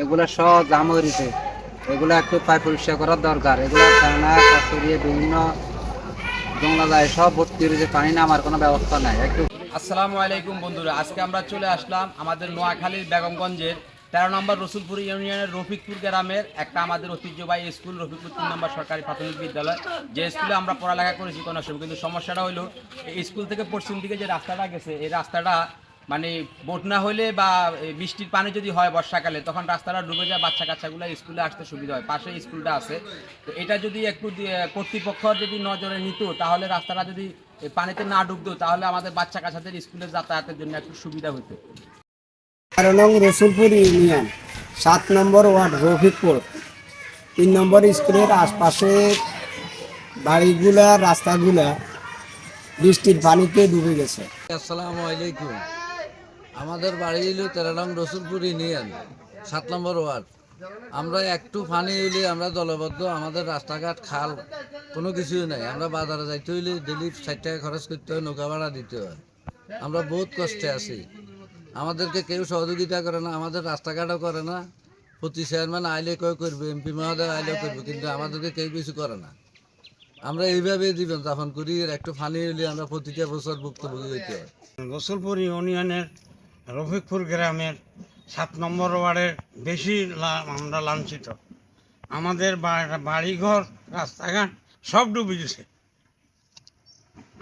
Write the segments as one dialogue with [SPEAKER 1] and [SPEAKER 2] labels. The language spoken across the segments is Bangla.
[SPEAKER 1] এগুলো সব জাম হয়েছে এগুলো একটু পায় পরিষ্কার করার দরকার। এগুলো ফেনা কচুরিয়ে বিভিন্ন জংলা যায়, সব ভর্তি হয়েছে পানি নামার কোনো ব্যবস্থা নাই। একটু
[SPEAKER 2] আসসালামু আলাইকুম বন্ধুরা, আজকে আমরা চলে আসলাম আমাদের নোয়াখালীর বেগমগঞ্জের তেরো নম্বর রসুলপুর ইউনিয়নের রফিকপুর গ্রামের একটা আমাদের ঐতিহ্যবাহী স্কুল, রফিকপুর তিন নম্বর সরকারি প্রাথমিক বিদ্যালয়। যে স্কুলে আমরা পড়ালেখা করেছি কোনো সময়, কিন্তু সমস্যাটা হলো, এই স্কুল থেকে পশ্চিম দিকে যে রাস্তাটা গেছে, এই রাস্তাটা মানে বোট না হলে বা বৃষ্টির পানি যদি হয় বর্ষাকালে তখন রাস্তাটা ডুবে যায় বাচ্চা কাচ্চাগুলো স্কুলে আসতে সুবিধা হয়। পাশে স্কুলটা আছে। তো এটা যদি একটু কর্তৃপক্ষ যদি নজরে নিত তাহলে রাস্তাটা যদি পানিতে না ডুবতো তাহলে আমাদের বাচ্চা কাচ্চাদের স্কুলে যাতায়াতের জন্য একটু সুবিধা হতো
[SPEAKER 3] তেরো নং রসুলপুর ইউনিয়ন সাত নম্বর ওয়ার্ড রফিকপুর। তিন নম্বর স্কুলের আশপাশে বাড়িগুলা রাস্তাগুলা বৃষ্টির পানিতে ডুবে গেছে।
[SPEAKER 4] আসসালামু আলাইকুম। আমাদের বাড়ি হইল রসুলপুর ইউনিয়ন সাত নম্বর ওয়ার্ড। আমরা একটু পানি হইলে আমরা দলবদ্ধ, আমাদের রাস্তাঘাট, খাল, কোনো কিছুই নাই। আমরা বাজারে যাইতে হইলে ডেলি ষাট টাকা খরচ করতে হয়, নৌকা ভাড়া দিতে হয়। আমরা বহুত কষ্টে আছি। আমাদেরকে কেউ সহযোগিতা করে না, আমাদের রাস্তাঘাটও করে না। প্রতি চেয়ারম্যান আইলে কেউ করবে, এমপি মহোদয় আইলেও করবে, কিন্তু আমাদেরকে কেউ কিছু করে না। আমরা এইভাবে জীবন যাপন করি একটু ফানি হইলে আমরা প্রতিটা বছর ভুক্তভোগী হইতে হয়।
[SPEAKER 5] রসুলপুর ইউনিয়নের রফিকপুর গ্রামের সাত নম্বর ওয়ার্ডের বেশি আমরা লাঞ্ছিত। আমাদের বাড়িঘর, রাস্তাঘাট সব ডুবে গেছে।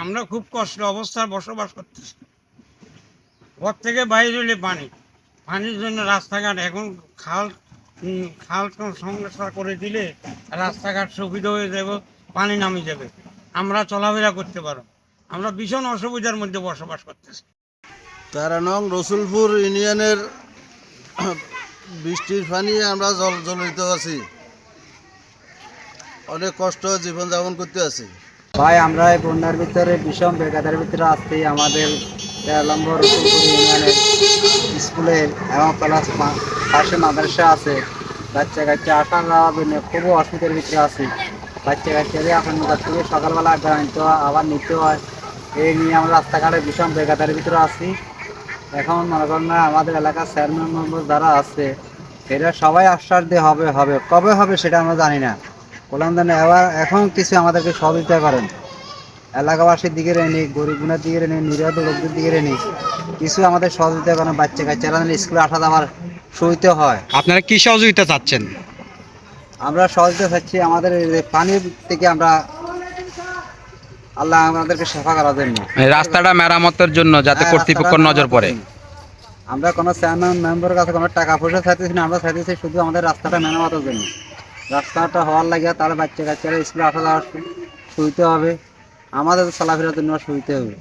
[SPEAKER 5] আমরা খুব কষ্ট অবস্থায় বসবাস করতেছি। ঘর থেকে বাইরে হলে পানি। পানির জন্য রাস্তাঘাট এখন খাল খাল সংস্কার করে দিলে রাস্তাঘাট সুবিধা হয়ে যাবে, পানি নামে যাবে। আমরা চলাফেরা করতে পারো আমরা ভীষণ অসুবিধার মধ্যে বসবাস করতেছি।
[SPEAKER 4] তেরো নং রসুলপুর ইউনিয়নের বৃষ্টির পানি আমরা জল জলিত আছি। অনেক কষ্ট জীবনযাপন করতে আছি।
[SPEAKER 1] ভাই, আমরা এই বন্যার ভিতরে, বিষম বেকাদের ভিতরে আসছি আমাদের তেরো রসুলপুর ইউনিয়নের স্কুলে এবং প্লাস পাশে মাদ্রাসা আছে। বাচ্চা কাচ্চা আসা যাওয়া জন্য খুব অসুবিধার ভিতরে আছি। বাচ্চা কাচ্চাদের এখন থেকে সকালবেলা আড্ডা আনতে হয়, আবার নিতে হয়। এই নিয়ে আমরা রাস্তাঘাটে বিষম বেকাদের ভিতরে আছি। এখন মনে করেন না আমাদের এলাকার চেয়ারম্যান মেম্বার যারা আছে এরা সবাই আশ্বাস দিয়ে হবে হবে। কবে হবে সেটা আমরা জানি না। বললাম দেন এবার এখন কিছু আমাদেরকে সহযোগিতা করেন। এলাকাবাসীর দিকে রেনি গরিবগুনের দিকে রেনি নিরাদ লোকদের দিকে রেনি কিছু আমাদের সহযোগিতা করেন বাচ্চা কাচ্চারা স্কুলে আসা যাওয়ার সুবিধা হয়।
[SPEAKER 6] আপনারা কি সহযোগিতা চাচ্ছেন?
[SPEAKER 1] আমরা সহযোগিতা চাচ্ছি আমাদের পানির থেকে আমরা আল্লাহ আমাদেরকে সেবা করার জন্য।
[SPEAKER 6] এই রাস্তাটা মেরামতের জন্য যাতে
[SPEAKER 1] হ্যাঁ,
[SPEAKER 6] কর্তৃপক্ষ নজর পড়ে।
[SPEAKER 1] আমরা কোনো চেয়ারম্যান মেম্বারের কাছে কোনো টাকা পয়সা চাইতেছি না আমরা চাইতেছি শুধু আমাদের রাস্তাটা মেরামতের জন্য। রাস্তাটা হওয়ার লাগে তার বাচ্চা কাচ্চারা স্কুলে আসা যাওয়া শুইতে হবে। আমাদের চলাফেরার জন্য শুইতে হবে।